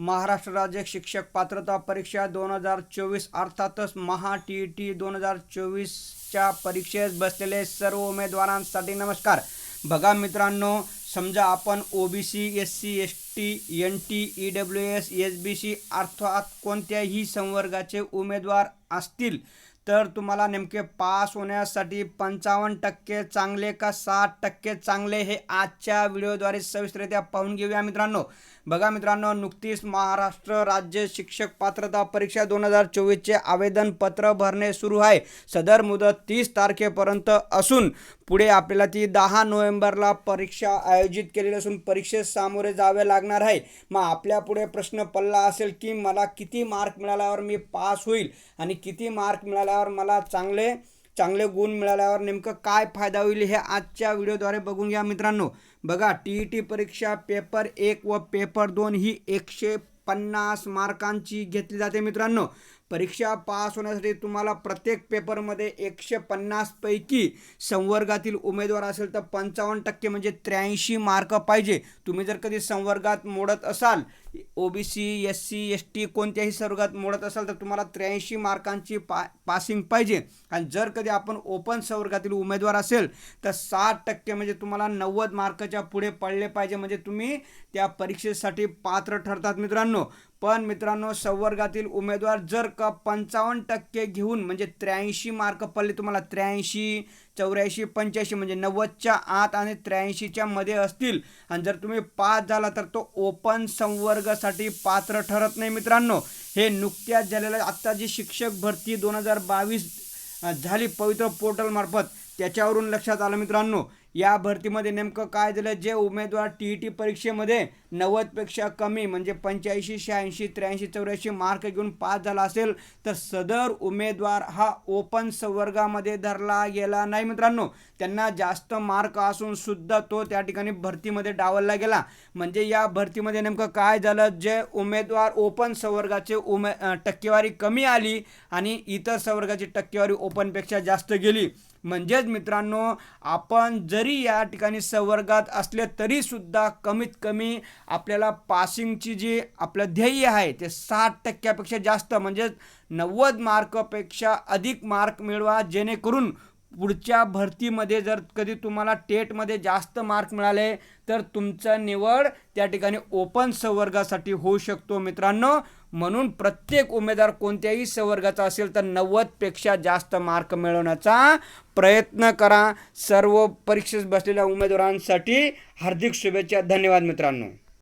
महाराष्ट्र राज्य शिक्षक पात्रता परीक्षा दोन हजार चोवीस अर्थातच महा टी ई टी दोन हजार चोवीसच्या परीक्षेस बसलेले सर्व उमेदवारांसाठी नमस्कार. बघा मित्रांनो समजा आपण O B C S C S T N T E W S S B C अर्थात कोणत्याही संवर्गाचे उमेदवार असतील तर तुम्हाला नेमके पास होण्यासाठी पंचावन्न टक्के चांगले का साठ टक्के चांगले हे आजच्या व्हिडिओद्वारे सविस्तरित्या पाहून घेऊया मित्रांनो. बघा मित्रांनो नुकतीच महाराष्ट्र राज्य शिक्षक पात्रता परीक्षा दोन हजार चोवीसचे आवेदनपत्र भरणे सुरू आहे. सदर मुदत तीस तारखेपर्यंत असून पुढे आपल्याला ती दहा नोव्हेंबरला परीक्षा आयोजित केलेली असून परीक्षेस सामोरे जावे लागणार आहे. मग आपल्या पुढे प्रश्न पडला असेल की मला किती मार्क मिळाल्यावर मी पास होईल आणि किती मार्क मिळाला मिळाल्यावर मला चांगले चांगले गुण मिळाल्यावर नेमकं काय फायदा होईल हे आजच्या व्हिडिओद्वारे बघून घ्या मित्रांनो. बघा टी ई टी परीक्षा पेपर एक व पेपर दोन ही एकशे पन्नास मार्कांची घेतली जाते मित्रांनो. परीक्षा पास होण्यासाठी तुम्हाला प्रत्येक पेपरमध्ये एकशे पन्नासपैकी संवर्गातील उमेदवार असेल तर पंचावन्न टक्के म्हणजे त्र्याऐंशी मार्क पाहिजे. तुम्ही जर कधी संवर्गात मोडत असाल O B C S C S T कोणत्याही संवर्गात मोडत असाल तर तुम्हाला त्र्याऐंशी मार्कांची पा पासिंग पाहिजे. आणि जर कधी आपण ओपन संवर्गातील उमेदवार असेल तर साठ टक्के म्हणजे तुम्हाला नव्वद मार्काच्या पुढे पडले पाहिजे. म्हणजे तुम्ही त्या परीक्षेसाठी पात्र ठरतात मित्रांनो. पण मित्रांनो संवर्गातील उमेदवार जर का पंचावन्न टक्के घेऊन म्हणजे त्र्याऐंशी मार्क पडले तुम्हाला त्र्याऐंशी चौऱ्याऐंशी पंच्याऐंशी म्हणजे नव्वदच्या आत आणि त्र्याऐंशीच्या मध्ये असतील आणि जर तुम्ही पास झाला तर तो ओपन संवर्गासाठी पात्र ठरत नाही मित्रांनो. हे नुकत्याच झालेलं आत्ता जी शिक्षक भरती दोन हजार बावीस झाली पवित्र पोर्टलमार्फत त्याच्यावरून लक्षात आलं मित्रांनो. या भरतीमध्ये नेमकं काय झालं? जे उमेदवार टी ई टी परीक्षेमध्ये नव्वदपेक्षा कमी म्हणजे पंच्याऐंशी शहाऐंशी त्र्याऐंशी चौऱ्याऐंशी मार्क घेऊन पास झाला असेल तर सदर उमेदवार हा ओपन संवर्गामध्ये धरला गेला नाही मित्रांनो. त्यांना जास्त मार्क असून सुद्धा तो त्या ठिकाणी भरतीमध्ये डावलला गेला. म्हणजे या भरतीमध्ये नेमकं काय झालं? जे उमेदवार ओपन संवर्गाचे उमे टक्केवारी कमी आली आणि इतर संवर्गाची टक्केवारी ओपनपेक्षा जास्त गेली. म्हणजेच मित्रांनो आपण जरी या ठिकाणी संवर्गात असले तरी सुद्धा कमीत कमी आपल्याला पासिंगची जी आपलं ध्येय आहे ते साठ टक्क्यापेक्षा जास्त म्हणजेच नव्वद मार्कपेक्षा अधिक मार्क मिळवा जेणेकरून पुढच्या भरतीमध्ये जर कधी तुम्हाला टेटमध्ये जास्त मार्क मिळाले तर तुमचा निवड त्या ठिकाणी ओपन संवर्गासाठी होऊ शकतो मित्रांनो. म्हणून प्रत्येक उमेदवार कोणत्याही संवर्गाचा असेल तर नव्वदपेक्षा जास्त मार्क मिळवण्याचा प्रयत्न करा. सर्व परीक्षेस बसलेल्या उमेदवारांसाठी हार्दिक शुभेच्छा. धन्यवाद मित्रांनो.